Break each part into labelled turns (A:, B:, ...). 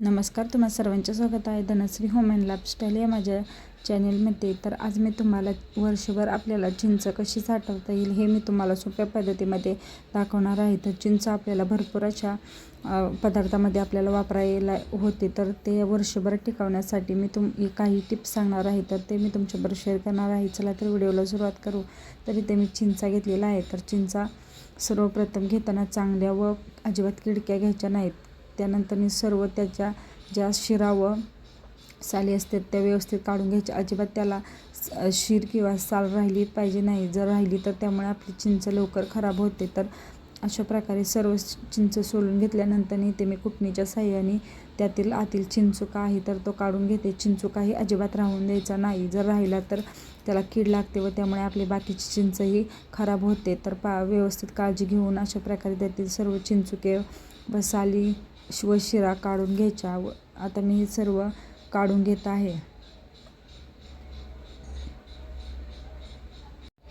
A: नमस्कार तुम्हा सर्वांचे स्वागत आहे. धनश्री होम अँड लाईफस्टाईल या माझ्या चॅनेलमध्ये. तर आज मी तुम्हाला वर्षभर आपल्याला चिंच कशी साठवता येईल हे मी तुम्हाला सोप्या पद्धतीमध्ये दाखवणार आहे. तर चिंच आपल्याला भरपूर अशा पदार्थामध्ये आपल्याला वापरायला होते. तर ते वर्षभर टिकवण्यासाठी मी तुम काही टिप्स सांगणार आहे. तर ते मी तुमच्याबरोबर शेअर करणार आहे. चला तर व्हिडिओला सुरुवात करू. तर इथे मी चिंचा घेतलेला आहे. तर चिंचा सर्वप्रथम घेताना चांगल्या व अजिबात किडक्या घ्यायच्या नाहीत. त्यानंतर मी सर्व त्याच्या ज्या शिरा व साली असतात त्या व्यवस्थित काढून घ्यायच्या. अजिबात त्याला शीर किंवा साल राहिली पाहिजे नाही. जर राहिली तर त्यामुळे आपली चिंच लवकर खराब होते. तर अशा प्रकारे सर्व चिंच सोलून घेतल्यानंतर इथे मी कुटणीच्या साह्याने त्यातील आतील चिंचुका आहे तर तो काढून घेते. चिंचुकाही अजिबात राहून द्यायचा नाही. जर राहिला तर त्याला कीड लागते व त्यामुळे आपली बाकीची चिंचही खराब होते. तर पा व्यवस्थित काळजी घेऊन अशा प्रकारे त्यातील सर्व चिंचुके व साली व शिरा काढून घ्यायच्या व आता मी हे सर्व काढून घेत आहे.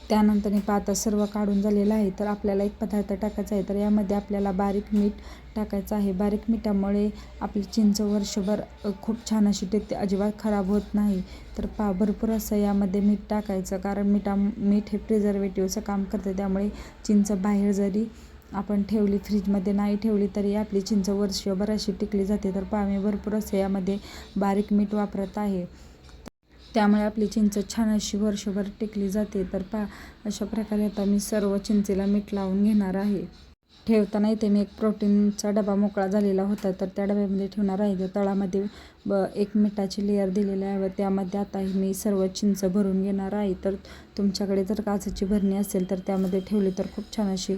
A: त्यानंतर हे पाता सर्व काढून झालेलं आहे. तर आपल्याला एक पदार्थ टाकायचा आहे. तर यामध्ये आपल्याला बारीक मीठ टाकायचं आहे. बारीक मिठामुळे आपली चिंच वर्षभर खूप छान अशी टिकते अजिबात खराब होत नाही. तर पा भरपूर असं यामध्ये मीठ टाकायचं. कारण मिठा मीठ हे प्रिझर्वेटिव्हचं काम करतं. त्यामुळे चिंच बाहेर जरी आपण ठेवली फ्रीजमध्ये नाही ठेवली तरी आपली चिंच वर्षभर अशी टिकली जाते. तर पहा मी भरपूर असं यामध्ये बारीक मीठ वापरत आहे. त्यामुळे आपली चिंच छान अशी वर्षभर टिकली जाते. तर पा अशा प्रकारे आता मी सर्व चिंचेला मीठ लावून घेणार आहे. ठेवताना इथे मी एक प्रोटीनचा डबा मोकळा झालेला होता तर त्या डब्यामध्ये ठेवणार आहे. तर तळामध्ये ब एक मिठाची लेअर दिलेली आहे व त्यामध्ये आता मी सर्व चिंच भरून घेणार आहे. तर तुमच्याकडे जर काचाची भरणी असेल तर त्यामध्ये ठेवली तर खूप छान अशी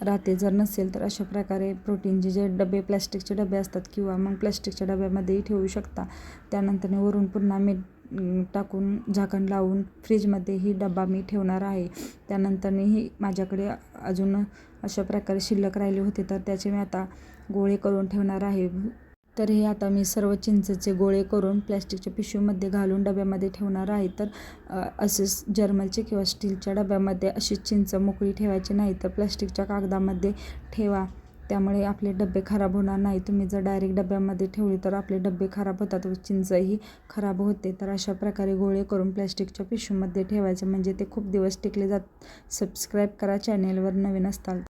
A: राहते. जर नसेल तर अशा प्रकारे प्रोटीनचे जे डबे प्लॅस्टिकचे डबे असतात किंवा मग प्लॅस्टिकच्या डब्यामध्येही ठेवू शकता. त्यानंतर वरून पुन्हा मीठ टाकून झाकण लावून फ्रीजमध्येही डबा मी ठेवणार आहे. त्यानंतर ही माझ्याकडे अजून अशा प्रकारे शिल्लक राहिले होते तर त्याचे मी आता गोळे करून ठेवणार आहे. तर हे आता मी सर्व चिंचेचे गोळे करून प्लॅस्टिकच्या पिशवीमध्ये घालून डब्यामध्ये ठेवणार आहे. तर असेच जर्मलचे किंवा स्टीलच्या डब्यामध्ये अशीच चिंच मोकळी ठेवायची नाही तर प्लॅस्टिकच्या कागदामध्ये ठेवा. त्यामुळे आपले डबे खराब होणार नाही. तुम्ही जर डायरेक्ट डब्यामध्ये ठेवली तर आपले डबे खराब होतात व चिंचही खराब होते. तर अशा प्रकारे गोळे करून प्लॅस्टिकच्या पिशवीमध्ये ठेवायचे. म्हणजे ते खूप दिवस टिकले जात. सबस्क्राईब करा चॅनेलवर नवीन असताल